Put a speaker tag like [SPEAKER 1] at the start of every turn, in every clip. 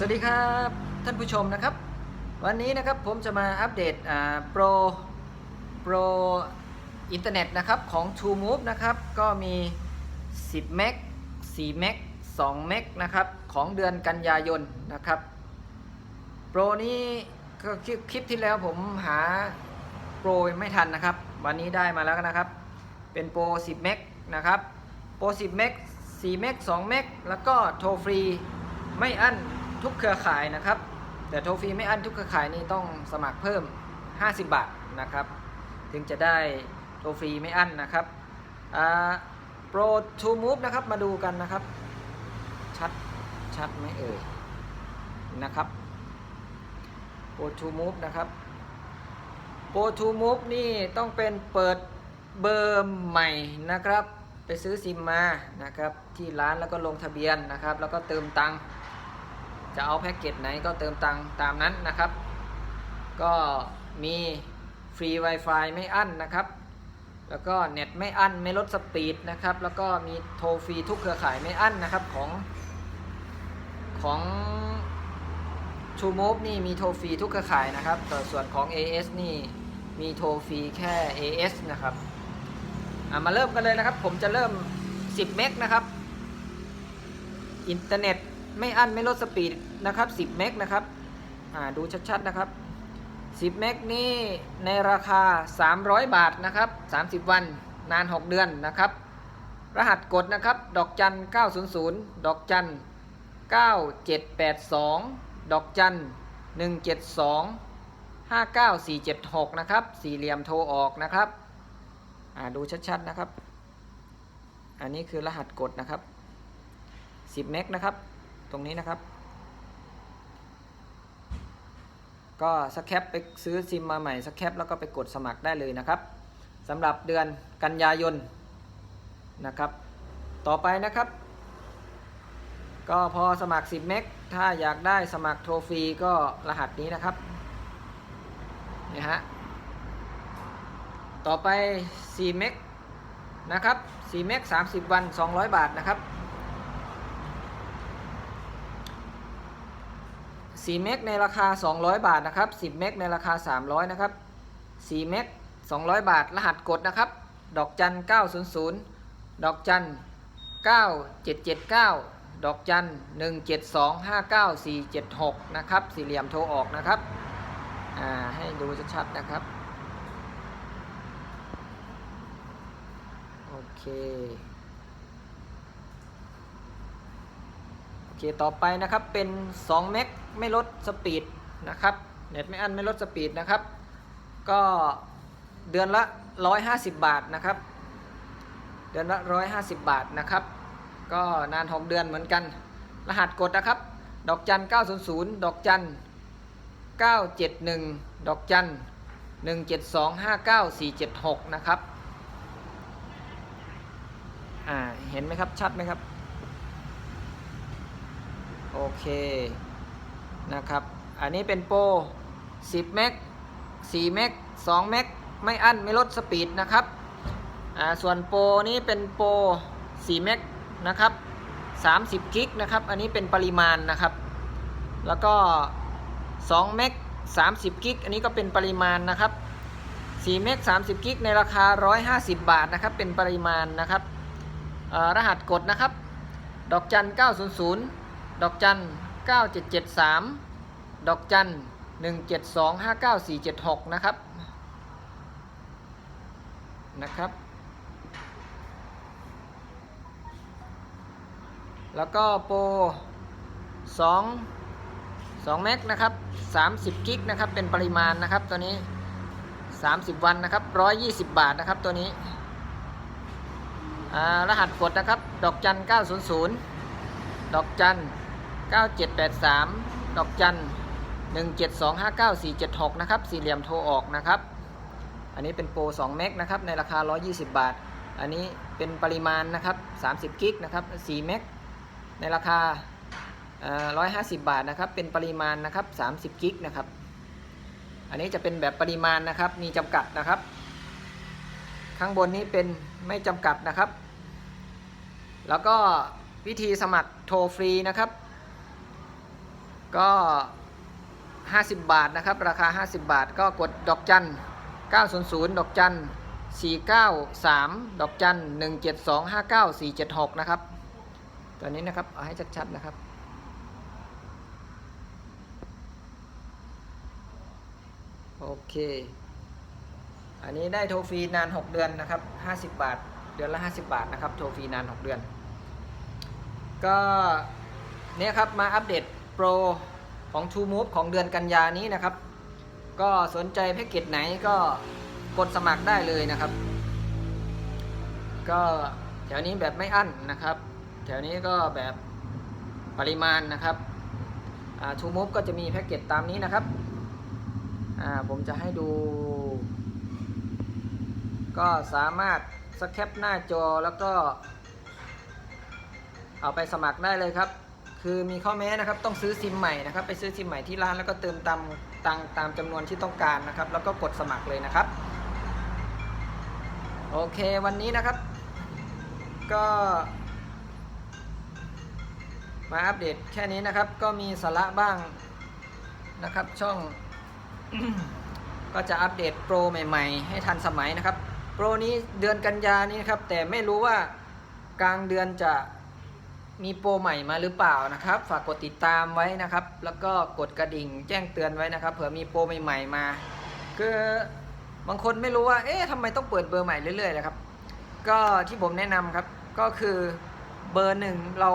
[SPEAKER 1] สวัสดีครับท่านผู้ชมนะครับ วันนี้นะครับผมจะมาอัปเดตโปรโปรอินเทอร์เน็ตนะครับของ True Move นะครับก็มี 10เมก4เมก2เมกนะครับของเดือนกันยายนนะครับโปรนี้ก็คลิปที่แล้วผมหาโปรไม่ทันนะครับ วันนี้ได้มาแล้วนะครับ เป็นโปร 10 เมกนะครับโปร 10 เมก4เมก2เมกแล้วก็โทรฟรีไม่อั้น ทุกเครือข่ายนะครับ แต่โทรฟรีไม่อั้นทุกเครือข่ายนี่ต้องสมัครเพิ่ม 50 บาทนะครับ ถึงจะได้โทรฟรีไม่อั้นนะครับโปร To Move นะครับมาดูกันนะครับ ชัดชัดไหมเอ่ยนะครับโปร To Move นะครับโปร To Move นี่ต้องเป็นเปิดเบอร์ใหม่นะครับ ไปซื้อซิมมานะครับ ที่ร้านแล้วก็ลงทะเบียนนะครับ แล้วก็เติมตังค์ จะเอาแพ็กเกจไหนก็เติมตังค์ตามนั้นนะครับ ก็มีฟรี Wi-Fi ไม่อั้นนะครับ แล้วก็เน็ตไม่อั้นไม่ลดสปีดนะครับ แล้วก็มีโทรฟรีทุกเครือข่ายไม่อั้นนะครับของของ True Move นี่มีโทรฟรีทุกเครือข่ายนะครับแต่ส่วนของ AS นี่มีโทรฟรีแค่ AS นะครับอะมาเริ่มกันเลยนะครับ ผมจะเริ่ม 10 เมกนะครับ อินเทอร์เน็ต ไม่อั้นไม่ลดสปีดนะครับ10เมกนะครับดูชัดๆนะครับ 10 เมกนี่ในราคา 300 บาทนะครับ 30 วันนาน 6 เดือนนะครับ รหัสกดนะครับ ดอกจัน 900 ดอกจัน 9782 ดอกจัน 172 59476 นะครับ สี่เหลี่ยมโทรออกนะครับดูชัดๆนะครับ อันนี้คือรหัสกดนะครับ 10 เมกนะครับ ตรงนี้นะครับ ก็สแคปไปซื้อซิมมาใหม่สแคปแล้วก็ไปกดสมัครได้เลยนะครับสำหรับเดือนกันยายนนะครับ ต่อไปนะครับ ก็พอสมัคร 10 เมกถ้าอยากได้สมัครโทรฟรีก็รหัสนี้นะครับนี่ฮะต่อไป 4 เมกนะครับ 4 เมก30 วัน 200 บาทนะครับ 4เมกในราคา 200 บาทนะครับ10เมกในราคา 300นะครับ4เมก200 บาท รหัสกดนะครับ ดอกจัน 900 ดอกจัน 9779 ดอกจัน 17259476นะครับ สี่เหลี่ยมโทรออกนะครับ อ่า ให้ดูชัดๆนะครับ โอเค โอเค ต่อไปนะครับ เป็น 2 เมก ไม่ลดสปีดนะครับเน็ตไม่อั้นไม่ลดสปีดนะครับ ก็เดือนละ 150 บาทนะครับ เดือนละ 150 บาทนะครับ ก็นาน 6 เดือนเหมือนกัน รหัสกดนะครับ ดอกจัน 900 ดอกจัน 971 ดอกจัน 172594476นะครับ อ่า เห็นไหมครับ ชัดไหมครับ โอเค นะครับ อันนี้เป็นโปร 10 เมก 4 เมก 2 เมก ไม่อั้นไม่ลดสปีดนะครับ อ่า ส่วนโปรนี้เป็นโปร 4 เมกนะครับ 30 กิกนะครับ อันนี้เป็นปริมาณนะครับ แล้วก็ 2 เมก 30 กิก อันนี้ก็เป็นปริมาณนะครับ 4 เมก 30 กิก ในราคา 150 บาทนะครับ เป็นปริมาณนะครับ รหัสกดนะครับ ดอกจัน 900 ดอกจัน 9773 ดอกจัน 17259476 นะครับ นะครับ แล้วก็โปร2 2เมกนะครับ30กิกนะครับเป็นปริมาณนะครับตัวนี้ 30 วันนะครับ120 บาทนะครับตัวนี้รหัสกดนะครับ ดอกจัน900 ดอกจัน 9783 ดอกจัน 17259476นะครับ สี่เหลี่ยมโทรออกนะครับ อันนี้เป็นโปร2เมกนะครับ ในราคา 120 บาท อันนี้เป็นปริมาณนะครับ 30 กิกนะครับ 4 เมก ในราคา 150 บาทนะครับ เป็นปริมาณนะครับ 30 กิกนะครับ อันนี้จะเป็นแบบปริมาณนะครับ มีจำกัดนะครับ ข้างบนนี้เป็นไม่จำกัดนะครับ แล้วก็วิธีสมัครโทรฟรีนะครับ ก็ 50 บาทนะครับ ราคา 50 บาทก็กดดอกจัน 900 ดอกจัน 493 ดอกจัน 172 59 476 นะครับ ตัวนี้นะครับ เอาให้ชัดๆนะครับโอเค อันนี้ได้โทรฟรีนาน 6 เดือนนะครับ 50 บาท เดือนละ 50 บาทนะครับ โทรฟรีนาน 6 เดือน ก็เนี่ยครับ มาอัปเดต โปรของ True Move ของเดือนกันยานี้นะครับ ก็สนใจแพ็กเกจไหนก็กดสมัครได้เลยนะครับ ก็แถวนี้แบบไม่อั้นนะครับ แถวนี้ก็แบบปริมาณนะครับทูมูฟก็จะมีแพ็กเกจตามนี้นะครับ ผมจะให้ดู ก็สามารถสแคปหน้าจอแล้วก็ เอาไปสมัครได้เลยครับ คือมีข้อแม้นะครับต้องซื้อซิมใหม่นะครับไปซื้อซิมใหม่ที่ร้านแล้วก็เติมตามตังตามจำนวนที่ต้องการนะครับ แล้วก็กดสมัครเลยนะครับ โอเควันนี้นะครับ ก็ มาอัปเดตแค่นี้นะครับ ก็มีสาระบ้างนะครับ ช่อง ก็จะอัปเดตโปรใหม่ ๆ ให้ทันสมัยนะครับ โปรนี้เดือนกันยานี้นะครับ แต่ไม่รู้ว่ากลางเดือนจะ มีโปรใหม่มาหรือเปล่านะครับ ฝากกดติดตามไว้นะครับ แล้วก็กดกระดิ่งแจ้งเตือนไว้นะครับ เผื่อมีโปรใหม่ๆมา คือบางคนไม่รู้ว่า เอ๊ะทำไมต้องเปิดเบอร์ใหม่เรื่อยๆนะครับ ก็ที่ผมแนะนำครับ ก็คือเบอร์หนึ่งเรา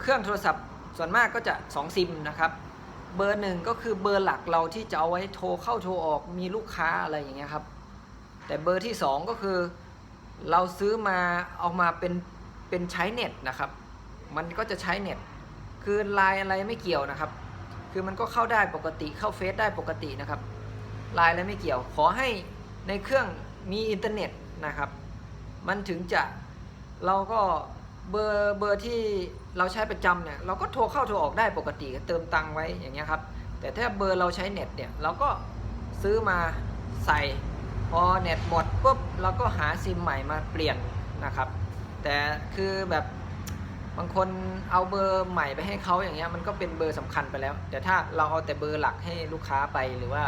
[SPEAKER 1] เครื่องโทรศัพท์ส่วนมากก็จะ2ซิมนะครับ เบอร์หนึ่งก็คือเบอร์หลักเราที่จะเอาไว้โทรเข้าโทรออกมีลูกค้าอะไรอย่างเงี้ยครับ แต่เบอร์ที่ 2 ก็คือ เราซื้อมาเอามาเป็นเป็นใช้เน็ตนะครับ มันก็จะใช้เน็ตคือไลน์อะไรไม่เกี่ยวนะครับ คือมันก็เข้าได้ปกติเข้าเฟซได้ปกตินะครับไลน์อะไรไม่เกี่ยว ขอให้ในเครื่องมีอินเทอร์เน็ตนะครับ มันถึงจะเราก็เบอร์เบอร์ที่เราใช้ประจำเนี่ยเราก็โทรเข้าโทรออกได้ปกติเติมตังค์ไว้อย่างเงี้ยครับ แต่ถ้าเบอร์เราใช้เน็ตเนี่ยเราก็ซื้อมาใส่พอเน็ตหมดปุ๊บเราก็หาซิมใหม่มาเปลี่ยนนะครับ แต่คือแบบ บางคนเอาเบอร์ใหม่ไปให้เขาอย่างเงี้ยมันก็เป็นเบอร์สำคัญไปแล้ว แต่ถ้าเราเอาแต่เบอร์หลักให้ลูกค้าไปหรือว่า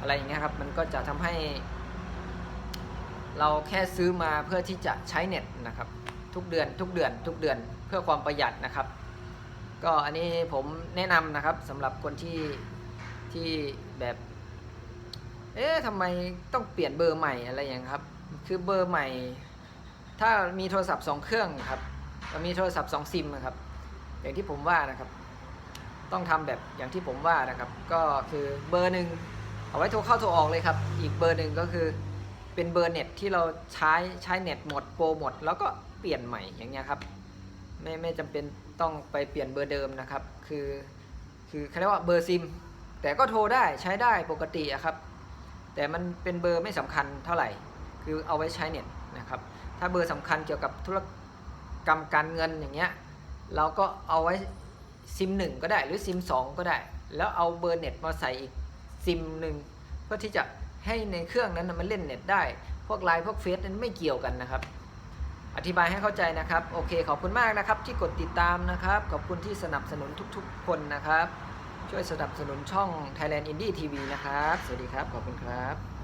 [SPEAKER 1] อะไรอย่างเงี้ยครับมันก็จะทำให้ เราแค่ซื้อมาเพื่อที่จะใช้เน็ตนะครับ ทุกเดือนทุกเดือน ทุกเดือนเพื่อความประหยัดนะครับ ก็อันนี้ผมแนะนำนะครับสำหรับคนที่ที่แบบ เอ๊ะทำไมต้องเปลี่ยนเบอร์ใหม่อะไรอย่างครับ คือเบอร์ใหม่ ถ้ามีโทรศัพท์สองเครื่องครับ มีโทรศัพท์สองซิมนะครับ อย่างที่ผมว่านะครับ ต้องทำแบบอย่างที่ผมว่านะครับ ก็คือเบอร์หนึ่งเอาไว้โทรเข้าโทรออกเลยครับ อีกเบอร์หนึ่งก็คือเป็นเบอร์เน็ตที่เราใช้ใช้เน็ตหมดโปรหมด แล้วก็เปลี่ยนใหม่อย่างเงี้ยครับ ไม่ไม่จำเป็นต้องไปเปลี่ยนเบอร์เดิมนะครับ คือคือเขาเรียกว่าเบอร์ซิม แต่ก็โทรได้ใช้ได้ปกติอะครับ แต่มันเป็นเบอร์ไม่สำคัญเท่าไหร่ คือเอาไว้ใช้เน็ตนะครับ ถ้าเบอร์สำคัญเกี่ยวกับธุร กรรมการเงินอย่างเงี้ยเราก็เอาไว้ซิมหนึ่งก็ได้หรือซิมสองก็ได้ แล้วเอาเบอร์เน็ตมาใส่อีกซิมหนึ่งเพื่อที่จะให้ในเครื่องนั้นมันเล่นเน็ตได้ พวกไลน์พวกเฟซนั้นไม่เกี่ยวกันนะครับ อธิบายให้เข้าใจนะครับ โอเค ขอบคุณมากนะครับ ที่กดติดตามนะครับ ขอบคุณที่สนับสนุนทุกๆ คนนะครับ ช่วยสนับสนุนช่อง Thailand Indie TV นะครับ สวัสดีครับ ขอบคุณครับ